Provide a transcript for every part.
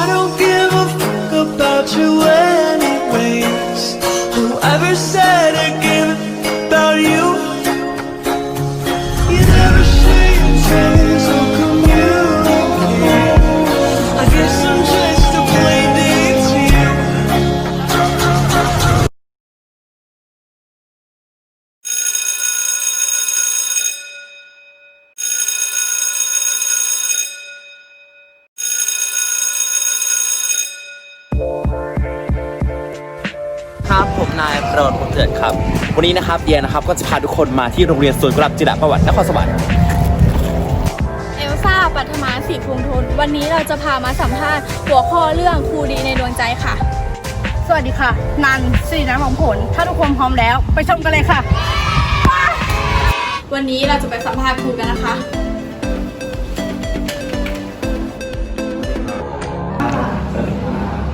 I don't give a fuck about you วันนี้นะครับเดียนะครับก็จะพาทุกคนมาที่โรงเรียนสวนกุหลาบจิรประวัตินครสวรรค์เอลซ่าปัทมาศรีกรุงทนวันนี้เราจะพามาสัมภาษณ์หัวข้อเรื่องครูดีในดวงใจค่ะ สวัสดีค่ะ นันสีน้ำของผล ถ้าทุกคนพร้อมแล้ว ไปชมกันเลยค่ะ วันนี้เราจะไปสัมภาษณ์ครูกันนะคะ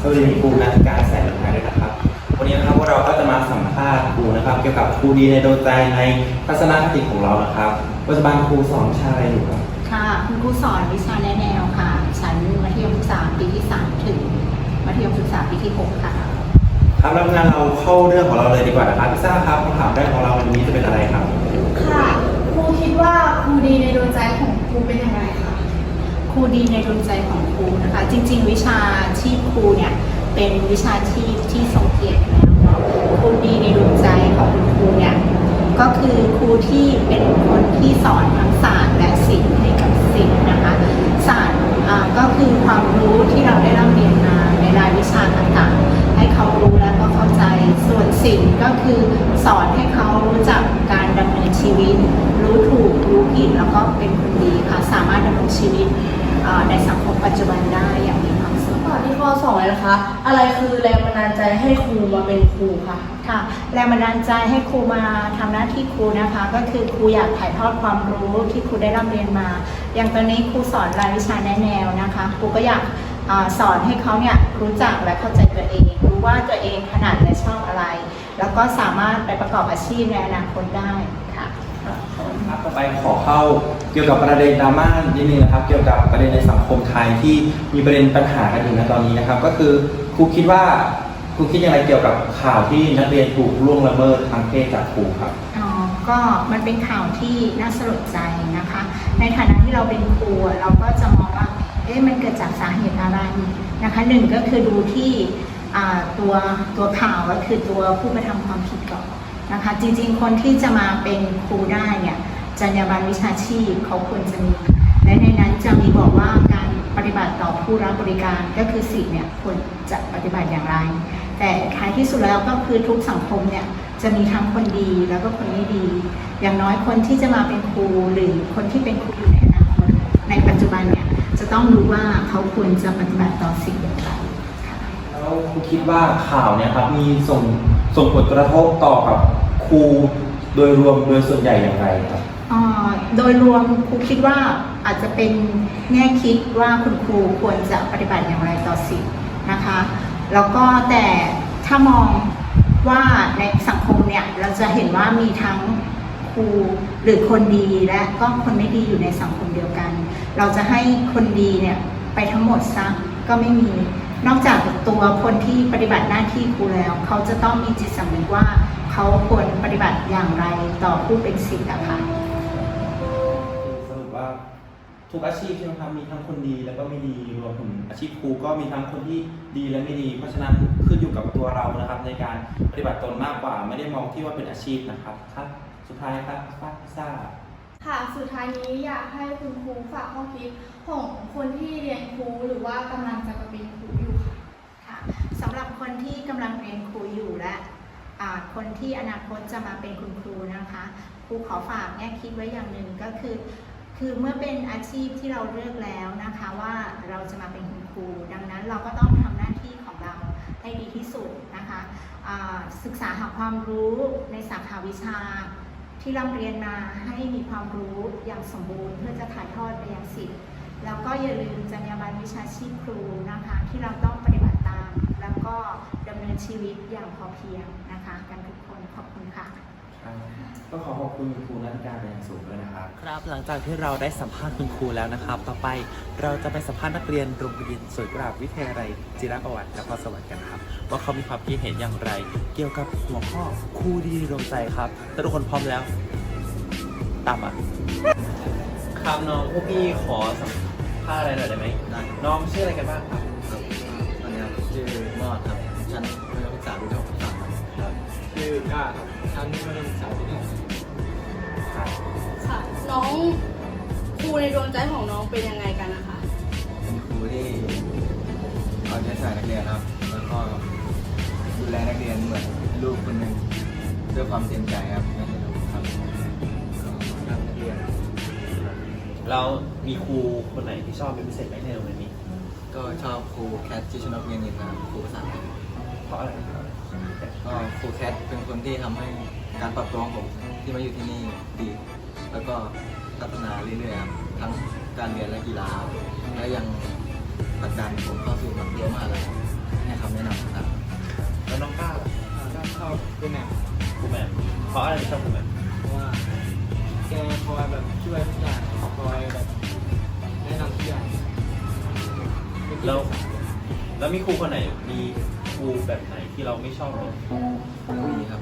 สวัสดีครูนักการแสนไทยด้วยนะครับ สัมภาษณ์ครูนะครับ เกี่ยวกับครูดีในดวงใจในทัศนคติของเรานะครับปัจจุบันครูสอนวิชาอะไรอยู่ครับค่ะ คุณครูสอนวิชาแนะแนวค่ะ ชั้นมัธยมศึกษาปีที่3ถึงมัธยมศึกษาปีที่6ค่ะ ครับแล้วงานเราเข้าเรื่องของเราเลยดีกว่านะครับพิซซ่าครับคำถามแรกของเราวันนี้จะเป็นอะไรครับค่ะครูคิดว่าครูดีในดวงใจของครูเป็นอย่างไรคะครูดีในดวงใจของครูนะคะ จริง ๆ วิชาชีพครูเนี่ยเป็นวิชาชีพที่ทรงเกียรติแล้วเนาะ ครูดีในดวงใจของคุณครูเนี่ยก็คือครูที่เป็นคนที่สอนทั้งศาสตร์และศิลป์ให้กับศิษย์นะคะศาสตร์ก็คือความรู้ที่เราได้ร่ำเรียนมาในรายวิชาต่างๆ ให้เขารู้และก็เข้าใจส่วนศิลป์ก็คือสอนให้เขารู้จักการดำเนินชีวิต รู้ถูกรู้ผิดแล้วก็เป็นคนดีค่ะสามารถดำเนินชีวิตในสังคมปัจจุบันได้อย่างมีความสุข ต่อที่ข้อสองเลยนะคะ อะไรคือแรงบันดาลใจให้ครูมาเป็นครูคะค่ะ แรงบันดาลใจให้ครูมาทำหน้าที่ครูนะคะ ก็คือครูอยากถ่ายทอดความรู้ที่ครูได้ร่ำเรียนมา อย่างตอนนี้ครูสอนรายวิชาแนะแนวนะคะ ครูก็อยากอสอนให้เขาเนี่ยรู้จักและเข้าใจตัวเอง รู้ว่าตัวเองถนัดและชอบอะไร แล้วก็สามารถไปประกอบอาชีพในอนาคตได้ค่ะ ครับต่อไปขอเข้าเกี่ยวกับประเด็นดราม่านิดนึงนะครับ เกี่ยวกับประเด็นในสังคมไทยที่มีประเด็นปัญหากันอยู่ในตอนนี้นะครับ ก็คือครูคิดว่าครูคิดอย่างไรเกี่ยวกับข่าวที่นักเรียนถูกล่วงละเมิดทางเพศจากครูครับ อ๋อ ก็มันเป็นข่าวที่น่าสลดใจนะคะ ในฐานะที่เราเป็นครูอะเราก็จะมองว่าเอ๊ะมันเกิดจากสาเหตุอะไรนะคะหนึ่งก็คือดูที่อ่าตัวตัวข่าวก็คือตัวผู้กระทำความผิดก่อน นะคะจริงๆ คนที่จะมาเป็นครูได้เนี่ยจรรยาบรรณวิชาชีพเขาควรจะมี และในนั้นจะมีบอกว่าการปฏิบัติต่อผู้รับบริการก็คือสิทธิ์เนี่ยควรจะปฏิบัติอย่างไร แต่ท้ายที่สุดแล้วก็คือทุกสังคมเนี่ยจะมีทั้งคนดีแล้วก็คนไม่ดี อย่างน้อยคนที่จะมาเป็นครูหรือคนที่เป็นครูอยู่ในอนาคตในปัจจุบันเนี่ยจะต้องรู้ว่าเขาควรจะปฏิบัติต่อสิ่งอย่างไรแล้วครูคิดว่าข่าวเนี่ยครับมีส่ง ส่งผลกระทบต่อกับครูโดยรวมโดยส่วนใหญ่อย่างไรครับ อ่าโดยรวมครูคิดว่าอาจจะเป็นแง่คิดว่าคุณครูควรจะปฏิบัติอย่างไรต่อสิทธิ์นะคะ แล้วก็แต่ถ้ามองว่าในสังคมเนี่ยเราจะเห็นว่ามีทั้งครูหรือคนดีและก็คนไม่ดีอยู่ในสังคมเดียวกัน เราจะให้คนดีเนี่ยไปทั้งหมดซะก็ไม่มี นอกจากตัวคนที่ปฏิบัติหน้าที่ครูแล้ว เขาจะต้องมีจิตสำนึกว่าเขาควรปฏิบัติอย่างไรต่อผู้เป็นศิษย์อะค่ะสรุปว่าทุกอาชีพใช่ไหมครับมีทั้งคนดีแล้วก็ไม่ดีรวมถึงอาชีพครูก็มีทั้งคนที่ดีและไม่ดี เพราะฉะนั้นขึ้นอยู่กับตัวเรานะครับ ในการปฏิบัติตนมากกว่า ไม่ได้มองที่ว่าเป็นอาชีพนะครับครับ สุดท้ายครับป้าพิซซ่าค่ะสุดท้ายนี้อยากให้คุณครูฝากข้อคิดของคนที่เรียนครูหรือว่ากำลังจะมาเป็นครูอยู่ค่ะ ค่ะสำหรับ คนที่กำลังเรียนครูอยู่และคนที่อนาคตจะมาเป็นคุณครูนะคะครูขอฝากแง่คิดไว้อย่างหนึ่งก็คือ คือเมื่อเป็นอาชีพที่เราเลือกแล้วนะคะว่าเราจะมาเป็นคุณครู ดังนั้นเราก็ต้องทำหน้าที่ของเราให้ดีที่สุดนะคะศึกษาหาความรู้ในสาขาวิชาที่เร่ำเรียนมาให้มีความรู้อย่างสมบูรณ์ เพื่อจะถ่ายทอดไปยังศิษย์แล้วก็อย่าลืมจรรยาบรรณวิชาชีพครูนะคะที่เราต้อง ก็ดำเนินชีวิตอย่างพอเพียงนะคะ กันทุกคนขอบคุณค่ะคก็ขอขอบคุณครูนักการเป็นอย่างสูงด้วยนะครับ ครับหลังจากที่เราได้สัมภาษณ์คุณครูแล้วนะครับ ต่อไปเราจะไปสัมภาษณ์นักเรียนโรงเรียนสวนกุหลาบวิทยาลัยจิรประวัตินครสวรรค์กันครับ ว่าเขามีความคิดเห็นอย่างไร เกี่ยวกับหัวข้อครูดีดวงใจครับถ้าทุกคนพร้อมแล้ว ตามมาครับน้องพวกพี่ขอสัมภาษณ์อะไรหน่อยได้ไหมน้องชื่ออะไรกันบ้างครับ ชื่อมอดครับชั้นมัธยมศึกษาปีที่หกสามครับชื่อก้าครับชั้นมัธยมศึกษาปีที่หกครับค่ะ น้องครูในดวงใจของน้องเป็นยังไงกันนะคะ เป็นครูที่เอาใจใส่นักเรียนครับ แล้วก็ดูแลนักเรียนเหมือนลูกคนหนึ่งด้วยความเต็มใจครับไม่ใช่ครับก็รักนักเรียนแล้วมีครูคนไหนที่ชอบเป็นพิเศษไหมในโรงเรียนนี้ ก็ชอบครูแคทที่ชนกเรียนยินนะครับครูภาษาอังกฤษเพราะอะไรครับก็ครูแคทเป็นคนที่ทำให้การปรับตัวของผมที่มาอยู่ที่นี่ดี แล้วก็พัฒนาเรื่อยๆครับทั้งการเรียนและกีฬาและยังผลักดันผมเข้าสู่มัธยอะมมหาลัยให้คำแนะนำต่างๆแล้วน้องก้าวล่ะก็ชอบคุณแม่ครูแม่เพราะอะไรถึงชอบครูแม่เพราะว่าแกคอยแบบช่วยทุกอย่างคอย แล้วแล้วมีครูคนไหนมีครูแบบไหนที่เราไม่ชอบไหม มีครับ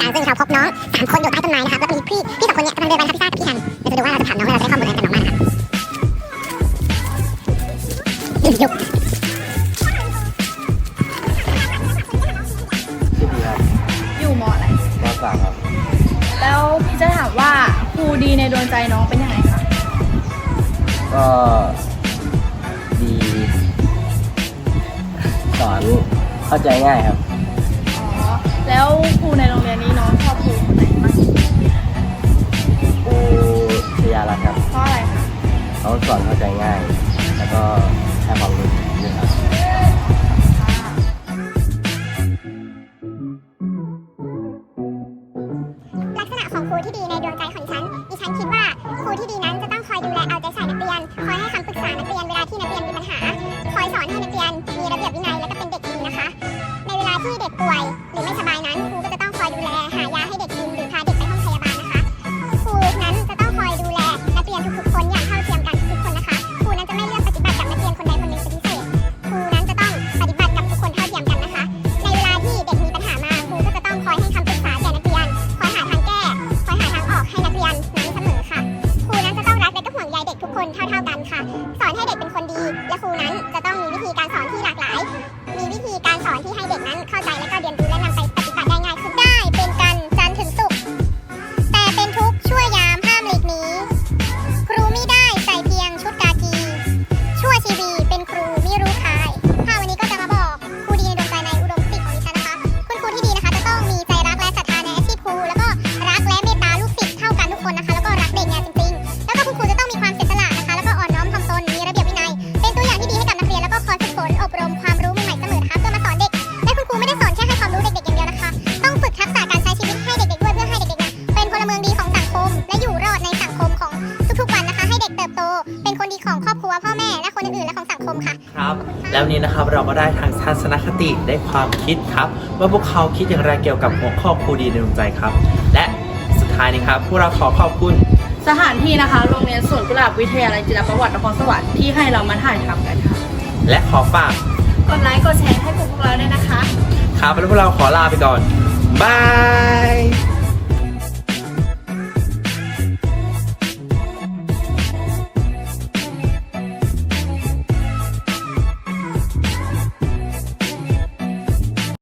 เราก็จะไปสัมภาษณ์น้องกันซึ่งเราพบน้องสามคนอยู่ใต้ต้นไม้นะครับแล้วก็มีพี่พี่สองคนเนี้กำลังเดินไปนะครับพี่ซ่ากับพี่ทันเดี๋ยวจะดูว่าเราจะถามน้องแล้วเราจะได้ข้อมูลอะไรจากน้องบ้างนะครับหยุดหยุดชื่อดีครับอยู่มออะไร มสามครับแล้วพี่จะถามว่าครูดีในดวงใจน้องเป็นยังไงคะ ก็ดีสอนเข้าใจง่ายครับอ๋อ แล้วครูในโรงเรียนนี้น้องชอบครูคนไหนมากที่สุดครูชยาลัตน์ครับเพราะอะไรคะเขาสอนเข้าใจง่าย แล้วก็ให้ความรู้เยอะครับลักษณะของครูที่ดีในดวงใจของฉันดิฉันคิดว่าครูที่ดีนั้นจะต้องคอยดูแลเอาใจใส่นักเรียน คอยให้คำปรึกษานักเรียนเวลาที่นักเรียนมีปัญหา คอยสอนให้นักเรียน วันนี้นะครับเราก็ได้ทางทัศนคติได้ความคิดครับ ว่าพวกเขาคิดอย่างไรเกี่ยวกับหัวข้อครูดีในดวงใจครับ และสุดท้ายนี้ครับพวกเราขอขอบคุณ สถานที่นะคะโรงเรียนสวนกุหลาบวิทยาลัยจิรประวัตินครสวรรค์ที่ให้เรามาถ่ายทำกันค่ะและขอฝากกดไลค์กดแชร์ให้พวกเราด้วยนะคะ ครับแล้วพวกเราขอลาไปก่อนบาย